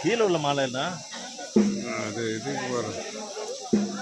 கீழே உள்ள மாலை என்ன அது இது வரும்